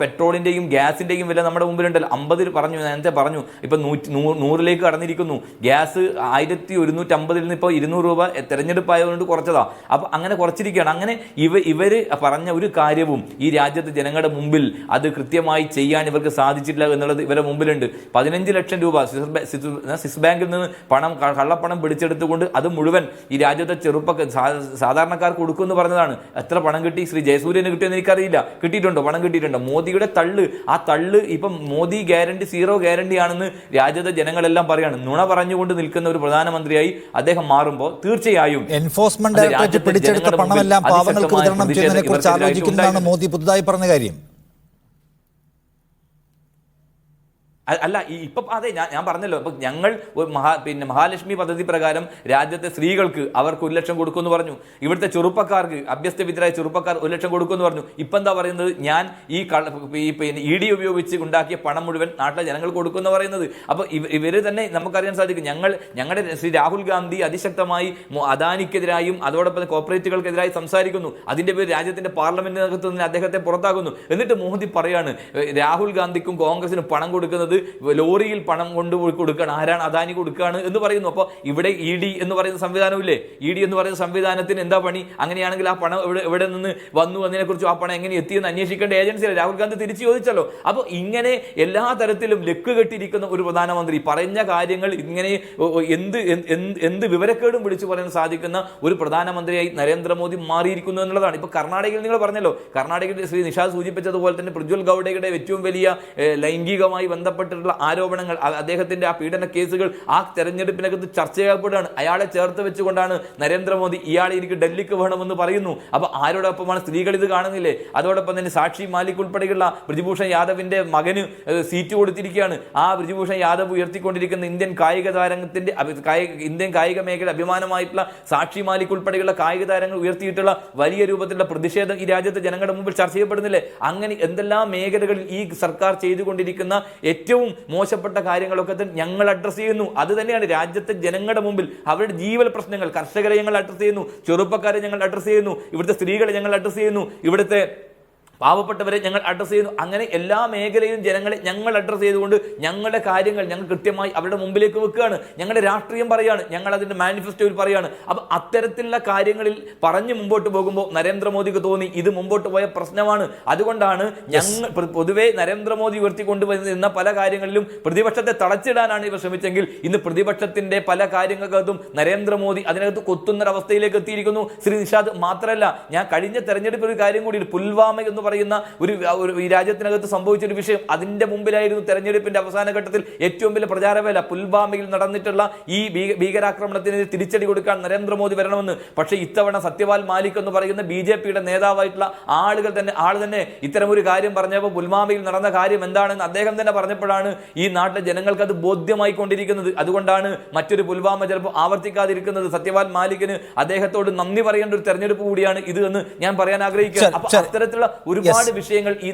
പെട്രോളിന്റെയും ഗ്യാസിന്റെയും വില നമ്മുടെ മുമ്പിലുണ്ടല്ലോ. അമ്പതിൽ പറഞ്ഞു നേരത്തെ പറഞ്ഞു ഇപ്പം നൂറ്റി നൂറിലേക്ക് കടന്നിരിക്കുന്നു. ഗ്യാസ് ആയിരത്തി ഒരുന്നൂറ്റി അമ്പതിൽ നിന്ന് ഇപ്പോൾ ഇരുന്നൂറ് രൂപ തെരഞ്ഞെടുപ്പായതുകൊണ്ട് കുറച്ചതാണ് കുറച്ചതാ. അപ്പൊ അങ്ങനെ കുറച്ചിരിക്കുകയാണ്. അങ്ങനെ ഇവ ഇവർ പറഞ്ഞ ഒരു കാര്യവും ഈ രാജ്യത്തെ ജനങ്ങളുടെ മുമ്പിൽ അത് കൃത്യമായി ചെയ്യാൻ ഇവർക്ക് സാധിച്ചിട്ടില്ല എന്നുള്ളത് ഇവരുടെ മുമ്പിലുണ്ട്. പതിനഞ്ച് ലക്ഷം രൂപ സ്വിസ് ബാങ്കിൽ നിന്ന് പണം കള്ളപ്പണം പിടിച്ചെടുത്തുകൊണ്ട് അത് മുഴുവൻ ഈ രാജ്യത്തെ ചെറുപ്പ സാധാരണക്കാർക്ക് കൊടുക്കുമെന്ന് പറഞ്ഞതാണ്. എത്ര പണം കിട്ടി? ശ്രീ ജയസൂര്യന് കിട്ടിയെന്ന് എനിക്കറിയില്ല. കിട്ടിയിട്ടുണ്ടോ? പണം കിട്ടിയിട്ടുണ്ടോ? മോദിയുടെ തള്ള്. ആ തള്ള് ഇപ്പം മോദി ഗ്യാരണ്ടി സീറോ ഗ്യാരണ്ടി ആണെന്ന് രാജ്യത്തെ ജനങ്ങളെല്ലാം പറയാണ്. നുണ പറഞ്ഞുകൊണ്ട് നിൽക്കുന്ന ഒരു പ്രധാനമന്ത്രിയായി അദ്ദേഹം മാറുമ്പോൾ തീർച്ചയായും എൻഫോഴ്സ്മെന്റ് പിടിച്ചെടുത്ത പണമെല്ലാം പാവങ്ങൾക്ക് വിതരണം ചെയ്യുന്നതിനെ കുറിച്ച് ആലോചിക്കുന്നതാണ് മോദി പുതുതായി പറഞ്ഞ കാര്യം. അല്ല ഈ ഇപ്പൊ അതെ ഞാൻ ഞാൻ പറഞ്ഞല്ലോ ഇപ്പൊ ഞങ്ങൾ മഹാ പിന്നെ മഹാലക്ഷ്മി പദ്ധതി പ്രകാരം രാജ്യത്തെ സ്ത്രീകൾക്ക് അവർക്ക് ഒരു ലക്ഷം കൊടുക്കുമെന്ന് പറഞ്ഞു. ഇവിടുത്തെ ചെറുപ്പക്കാർക്ക് അഭ്യസ്തവിദ്യരായ ചെറുപ്പക്കാർ ഒരു ലക്ഷം കൊടുക്കുമെന്ന് പറഞ്ഞു. ഇപ്പൊ എന്താ പറയുന്നത്? ഞാൻ ഈ ഈ പിന്നെ ഇ ഡി ഉപയോഗിച്ച് ഉണ്ടാക്കിയ പണം മുഴുവൻ നാട്ടിലെ ജനങ്ങൾ കൊടുക്കുമെന്ന് പറയുന്നത്. അപ്പൊ ഇവ- ഇവർ തന്നെ നമുക്കറിയാൻ സാധിക്കും. ഞങ്ങൾ ഞങ്ങളുടെ ശ്രീ രാഹുൽ ഗാന്ധി അതിശക്തമായി അദാനിക്കെതിരായും അതോടൊപ്പം കോർപ്പറേറ്റുകൾക്കെതിരായി സംസാരിക്കുന്നു. അതിന്റെ പേര് രാജ്യത്തിന്റെ പാർലമെന്റിനകത്ത് നിന്ന് അദ്ദേഹത്തെ പുറത്താക്കുന്നു. എന്നിട്ട് മോദി പറയാണ് രാഹുൽ ഗാന്ധിക്കും കോൺഗ്രസിനും പണം കൊടുക്കുന്നത് ലോറിയിൽ പണം കൊണ്ടുപോയി കൊടുക്കുകയാണ്. ആരാണ് അദാനി കൊടുക്കുകയാണ് എന്ന് പറയുന്നു. അപ്പോൾ ഇവിടെ ഇ ഡി എന്ന് പറയുന്ന സംവിധാനമില്ലേ? ഇ ഡി എന്ന് പറയുന്ന സംവിധാനത്തിന് എന്താ പണി? അങ്ങനെയാണെങ്കിൽ ആ പണം എവിടെ എവിടെ നിന്ന് വന്നു? എന്നതിനെക്കുറിച്ചും ആ പണം എങ്ങനെ എത്തിയെന്ന് അന്വേഷിക്കേണ്ട ഏജൻസിയല്ല? രാഹുൽ ഗാന്ധി തിരിച്ചു ചോദിച്ചല്ലോ. അപ്പോൾ ഇങ്ങനെ എല്ലാ തരത്തിലും ലക്ക് കെട്ടിയിരിക്കുന്ന ഒരു പ്രധാനമന്ത്രി പറഞ്ഞ കാര്യങ്ങൾ ഇങ്ങനെ എന്ത് എന്ത് വിവരക്കേടും വിളിച്ചു പറയാൻ സാധിക്കുന്ന ഒരു പ്രധാനമന്ത്രിയായി നരേന്ദ്രമോദി മാറിയിരിക്കുന്നു എന്നുള്ളതാണ്. ഇപ്പോൾ കർണാടകയിൽ നിങ്ങൾ പറഞ്ഞല്ലോ. കർണാടകയിൽ ശ്രീ നിഷാദ് സൂചിപ്പിച്ചതുപോലെ തന്നെ പ്രജ്വൽ ഗൗഡയുടെ ഏറ്റവും വലിയ ലൈംഗികമായി ലൈംഗികമായി ബന്ധപ്പെട്ടിട്ടുള്ള ആരോപണങ്ങൾ അദ്ദേഹത്തിന്റെ ആ പീഡന കേസുകൾ ആ തെരഞ്ഞെടുപ്പിനകത്ത് ചർച്ച ചെയ്യപ്പെടുകയാണ് അയാളെ ചേർത്ത് വെച്ചുകൊണ്ടാണ് നരേന്ദ്രമോദി ഇയാളെ എനിക്ക് ഡൽഹിക്ക് വേണമെന്ന് പറയുന്നു. അപ്പൊ ആരോടൊപ്പമാണ് സ്ത്രീകൾ ഇത് കാണുന്നില്ലേ? അതോടൊപ്പം തന്നെ സാക്ഷി മാലിക് ഉൾപ്പെടെയുള്ള ബ്രിജുഭൂഷൺ യാദവിന്റെ മകന് സീറ്റ് കൊടുത്തിരിക്കുകയാണ്. ആ ബ്രിജുഭൂഷൺ യാദവ് ഉയർത്തിക്കൊണ്ടിരിക്കുന്ന ഇന്ത്യൻ കായിക താരത്തിന്റെ ഇന്ത്യൻ കായിക മേഖല അഭിമാനമായിട്ടുള്ള സാക്ഷി മാലിക് ഉൾപ്പെടെയുള്ള കായിക താരങ്ങൾ ഉയർത്തിയിട്ടുള്ള വലിയ രൂപത്തിലുള്ള പ്രതിഷേധം ഈ രാജ്യത്തെ ജനങ്ങളുടെ മുമ്പിൽ ചർച്ച ചെയ്യപ്പെടുന്നില്ലേ? അങ്ങനെ എന്തെല്ലാം മേഖലകളിൽ ഈ സർക്കാർ ചെയ്തുകൊണ്ടിരിക്കുന്ന ഏറ്റവും മോശപ്പെട്ട കാര്യങ്ങളൊക്കെ ഞങ്ങൾ അഡ്രസ്സ് ചെയ്യുന്നു. അത് തന്നെയാണ് രാജ്യത്തെ ജനങ്ങളുടെ മുമ്പിൽ അവരുടെ ജീവൽ പ്രശ്നങ്ങൾ. കർഷകരെ ഞങ്ങൾ അഡ്രസ്സ് ചെയ്യുന്നു. ചെറുപ്പക്കാരെ ഞങ്ങൾ അഡ്രസ്സ് ചെയ്യുന്നു. ഇവിടുത്തെ സ്ത്രീകളെ ഞങ്ങൾ അഡ്രസ്സ് ചെയ്യുന്നു. ഇവിടുത്തെ പാവപ്പെട്ടവരെ ഞങ്ങൾ അഡ്രസ്സ് ചെയ്യുന്നു. അങ്ങനെ എല്ലാ മേഖലയിലും ജനങ്ങളെ ഞങ്ങൾ അഡ്രസ്സ് ചെയ്തുകൊണ്ട് ഞങ്ങളുടെ കാര്യങ്ങൾ ഞങ്ങൾ കൃത്യമായി അവരുടെ മുമ്പിലേക്ക് വെക്കുകയാണ്. ഞങ്ങളുടെ രാഷ്ട്രീയം പറയാണ്. ഞങ്ങൾ അതിന്റെ മാനിഫെസ്റ്റോയിൽ പറയാണ്. അപ്പോൾ അത്തരത്തിലുള്ള കാര്യങ്ങളിൽ പറഞ്ഞ് മുമ്പോട്ട് പോകുമ്പോൾ നരേന്ദ്രമോദിക്ക് തോന്നി ഇത് മുമ്പോട്ട് പോയ പ്രശ്നമാണ്. അതുകൊണ്ടാണ് ഞങ്ങൾ പൊതുവേ നരേന്ദ്രമോദി ഉയർത്തിക്കൊണ്ടുവരുന്ന പല കാര്യങ്ങളിലും പ്രതിപക്ഷത്തെ തളച്ചിടാനാണ് ഇവർ ശ്രമിച്ചെങ്കിൽ ഇന്ന് പ്രതിപക്ഷത്തിന്റെ പല കാര്യങ്ങൾക്കകത്തും നരേന്ദ്രമോദി അതിനകത്ത് കൊത്തുന്നൊരവസ്ഥയിലേക്ക് എത്തിയിരിക്കുന്നു. ശ്രീ നിഷാദ് മാത്രമല്ല ഞാൻ കഴിഞ്ഞ തെരഞ്ഞെടുപ്പിൽ ഒരു കാര്യം കൂടി പുൽവാമ എന്ന് പറയുന്ന ഒരു ഒരു ഈ രാജ്യത്തിനകത്ത് സംഭവിച്ച ഒരു വിഷയം അതിന്റെ മുമ്പിലായിരുന്നു തെരഞ്ഞെടുപ്പിന്റെ അവസാന ഘട്ടത്തിൽ ഏറ്റവും വലിയ പ്രചാരവേല പുൽവാമയിൽ നടന്നിട്ടുള്ള ഈ ഭീകരാക്രമണത്തിനെതിരെ ഭീകരാക്രമണത്തിന് തിരിച്ചടി കൊടുക്കാൻ നരേന്ദ്രമോദി വരണമെന്ന്. പക്ഷേ ഇത്തവണ സത്യപാൽ മാലിക് എന്ന് പറയുന്ന ബി ജെ പിയുടെ നേതാവായിട്ടുള്ള ആളുകൾ തന്നെ ആൾ തന്നെ ഇത്തരമൊരു ഒരു കാര്യം പറഞ്ഞപ്പോൾ പുൽവാമയിൽ നടന്ന കാര്യം എന്താണെന്ന് അദ്ദേഹം തന്നെ പറഞ്ഞപ്പോഴാണ് ഈ നാട്ടിലെ ജനങ്ങൾക്ക് അത് ബോധ്യമായി കൊണ്ടിരിക്കുന്നത് അതുകൊണ്ടാണ് മറ്റൊരു പുൽവാമ ചിലപ്പോൾ ആവർത്തിക്കാതിരിക്കുന്നത്. സത്യപാൽ മാലിക്കിന് അദ്ദേഹത്തോട് നന്ദി പറയേണ്ട ഒരു തെരഞ്ഞെടുപ്പ് കൂടിയാണ് ഇത് എന്ന് ഞാൻ പറയാൻ ആഗ്രഹിക്കുക അപ്പൊ അത്തരത്തിലുള്ള അത്തരത്തിലുള്ള ഒരുപാട് വിഷയങ്ങൾ ഈ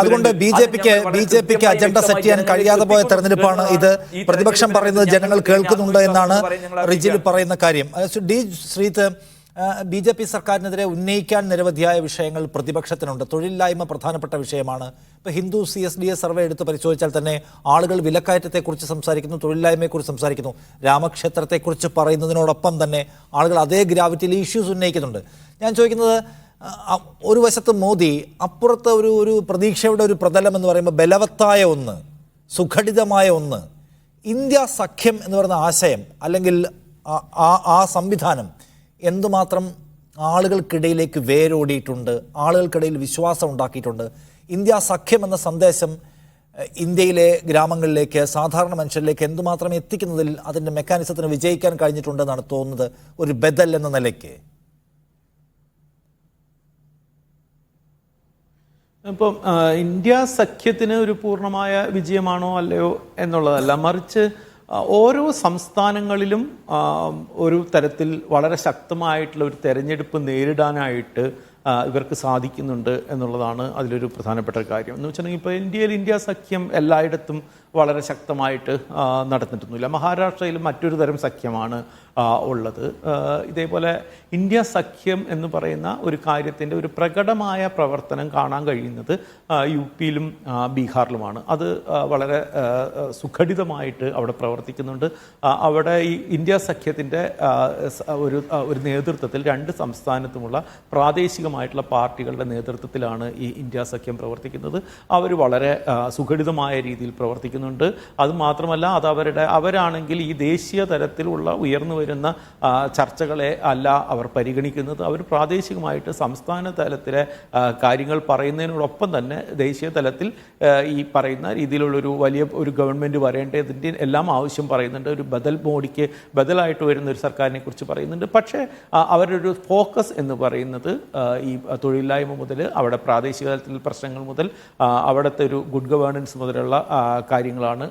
അതുകൊണ്ട്. ബി ജെ പിക്ക് ബി ജെ പിക്ക് അജണ്ട സെറ്റ് ചെയ്യാൻ കഴിയാതെ പോയ തെരഞ്ഞെടുപ്പാണ് ഇത്. പ്രതിപക്ഷം പറയുന്നത് ജനങ്ങൾ കേൾക്കുന്നുണ്ട് എന്നാണ് റിജിൽ പറയുന്ന കാര്യം. D Sreeth B J P സർക്കാരിനെതിരെ ഉന്നയിക്കാൻ നിരവധിയായ വിഷയങ്ങൾ പ്രതിപക്ഷത്തിനുണ്ട്. തൊഴിലില്ലായ്മ പ്രധാനപ്പെട്ട വിഷയമാണ്. ഇപ്പോൾ Hindu C S D S survey എടുത്ത് പരിശോധിച്ചാൽ തന്നെ ആളുകൾ വിലക്കയറ്റത്തെക്കുറിച്ച് സംസാരിക്കുന്നു തൊഴിലില്ലായ്മയെക്കുറിച്ച് സംസാരിക്കുന്നു. രാമക്ഷേത്രത്തെക്കുറിച്ച് പറയുന്നതിനോടൊപ്പം തന്നെ ആളുകൾ അതേ ഗ്രാവിറ്റിയിൽ ഇഷ്യൂസ് ഉന്നയിക്കുന്നുണ്ട്. ഞാൻ ചോദിക്കുന്നത് ഒരു വശത്ത് മോദി അപ്പുറത്തെ ഒരു ഒരു പ്രതീക്ഷയുടെ ഒരു പ്രതലം എന്ന് പറയുമ്പോൾ ബലവത്തായ ഒന്ന് സുഘടിതമായ ഒന്ന്. ഇന്ത്യ സഖ്യം എന്ന് പറയുന്ന ആശയം അല്ലെങ്കിൽ ആ- ആ സംവിധാനം എന്തുമാത്രം ആളുകൾക്കിടയിലേക്ക് വേരോടിയിട്ടുണ്ട് ആളുകൾക്കിടയിൽ വിശ്വാസം ഉണ്ടാക്കിയിട്ടുണ്ട്. ഇന്ത്യ സഖ്യം എന്ന സന്ദേശം ഇന്ത്യയിലെ ഗ്രാമങ്ങളിലേക്ക് സാധാരണ മനുഷ്യരിലേക്ക് എന്തുമാത്രം എത്തിക്കുന്നതിൽ അതിന്റെ മെക്കാനിസത്തിന് വിജയിക്കാൻ കഴിഞ്ഞിട്ടുണ്ടെന്നാണ് തോന്നുന്നത് ഒരു ബദൽ എന്ന നിലയ്ക്ക്. ഇപ്പം ഇന്ത്യ സഖ്യത്തിന് ഒരു പൂർണമായ വിജയമാണോ അല്ലയോ എന്നുള്ളതല്ല. മറിച്ച് ഓരോ സംസ്ഥാനങ്ങളിലും ഒരു തരത്തിൽ വളരെ ശക്തമായിട്ടുള്ള ഒരു തെരഞ്ഞെടുപ്പ് നേരിടാനായിട്ട് ഇവർക്ക് സാധിക്കുന്നുണ്ട് എന്നുള്ളതാണ് അതിലൊരു പ്രധാനപ്പെട്ട കാര്യം. എന്ന് വെച്ചിട്ടുണ്ടെങ്കിൽ ഇപ്പോൾ ഇന്ത്യയിൽ ഇന്ത്യ സഖ്യം എല്ലായിടത്തും വളരെ ശക്തമായിട്ട് നടന്നിട്ടൊന്നുമില്ല. മഹാരാഷ്ട്രയിൽ മറ്റൊരു തരം സഖ്യമാണ് ഉള്ളത്. ഇതേപോലെ ഇന്ത്യ സഖ്യം എന്ന് പറയുന്ന ഒരു കാര്യത്തിന്റെ ഒരു പ്രകടമായ പ്രവർത്തനം കാണാൻ കഴിയുന്നത് യു പിയിലും ബീഹാറിലുമാണ്. അത് വളരെ സുഘടിതമായിട്ട് അവിടെ പ്രവർത്തിക്കുന്നുണ്ട്. അവിടെ ഈ ഇന്ത്യ സഖ്യത്തിന്റെ ഒരു ഒരു നേതൃത്വത്തിൽ രണ്ട് സംസ്ഥാനത്തുമുള്ള പ്രാദേശികമായിട്ടുള്ള പാർട്ടികളുടെ നേതൃത്വത്തിലാണ് ഈ ഇന്ത്യ സഖ്യം പ്രവർത്തിക്കുന്നത്. അവർ വളരെ സുഘടിതമായ രീതിയിൽ പ്രവർത്തിക്കുന്നുണ്ട്. അതുമാത്രമല്ല അത് അവരുടെ അവരാണെങ്കിൽ ഈ ദേശീയ തലത്തിലുള്ള ഉയർന്നു വരുന്ന ചർച്ചകളെ അല്ല അവർ പരിഗണിക്കുന്നത്. അവർ പ്രാദേശികമായിട്ട് സംസ്ഥാന തലത്തിലെ കാര്യങ്ങൾ പറയുന്നതിനോടൊപ്പം തന്നെ ദേശീയ തലത്തിൽ ഈ പറയുന്ന രീതിയിലുള്ളൊരു വലിയ ഒരു ഗവൺമെന്റ് വരേണ്ടതിന്റെ എല്ലാം ആവശ്യം പറയുന്നുണ്ട്. ഒരു ബദൽ മോഡിക്ക് ബദലായിട്ട് വരുന്ന ഒരു സർക്കാരിനെ കുറിച്ച് പറയുന്നുണ്ട്. പക്ഷേ അവരുടെ ഒരു ഫോക്കസ് എന്ന് പറയുന്നത് ഈ തൊഴിലില്ലായ്മ മുതൽ അവിടെ പ്രാദേശിക തലത്തിൽ പ്രശ്നങ്ങൾ മുതൽ അവിടുത്തെ ഒരു ഗുഡ് ഗവേണൻസ് മുതലുള്ള കാര്യങ്ങളാണ്